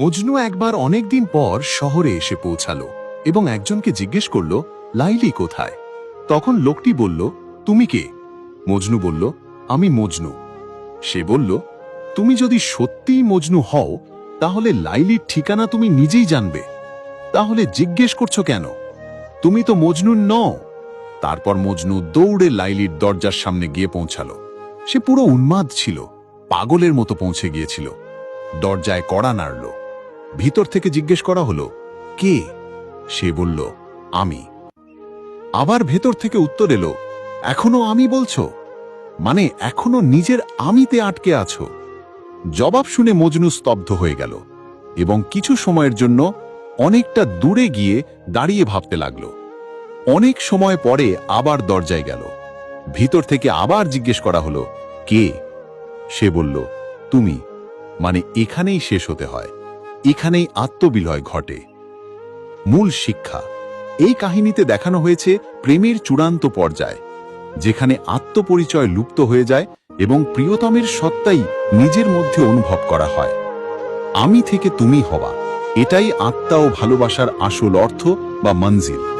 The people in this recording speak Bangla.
মজনু একবার অনেকদিন পর শহরে এসে পৌঁছালো এবং একজনকে জিজ্ঞেস করল, লাইলি কোথায়? তখন লোকটি বলল, তুমি কে? মজনু বলল, আমি মজনু। সে বলল, তুমি যদি সত্যিই মজনু হও, তাহলে লাইলির ঠিকানা তুমি নিজেই জানবে। তাহলে জিজ্ঞেস করছ কেন? তুমি তো মজনু নও। তারপর মজনু দৌড়ে লাইলির দরজার সামনে গিয়ে পৌঁছালো। সে পুরো উন্মাদ ছিল, পাগলের মতো পৌঁছে গিয়েছিল। দরজায় কড়া নাড়ল। ভিতর থেকে জিজ্ঞেস করা হলো, কে? সে বলল, আমি। আবার ভেতর থেকে উত্তর এলো, এখনও আমি বলছো? মানে এখনও নিজের আমিতে আটকে আছো? জবাব শুনে মজনু স্তব্ধ হয়ে গেল এবং কিছু সময়ের জন্য অনেকটা দূরে গিয়ে দাঁড়িয়ে ভাবতে লাগল। অনেক সময় পরে আবার দরজায় গেল। ভিতর থেকে আবার জিজ্ঞেস করা হলো, কে? সে বলল, তুমি। মানে এখানেই শেষ হতে হয়। এখানেই আত্মবিলয় ঘটে। মূল শিক্ষা। এই কাহিনীতে দেখানো হয়েছে প্রেমের চূড়ান্ত পর্যায়, যেখানে আত্মপরিচয় লুপ্ত হয়ে যায় এবং প্রিয়তমের সত্তাই নিজের মধ্যে অনুভব করা হয়। আমি থেকে তুমি হওয়া, এটাই আত্মা ও ভালোবাসার আসল অর্থ বা মঞ্জিল।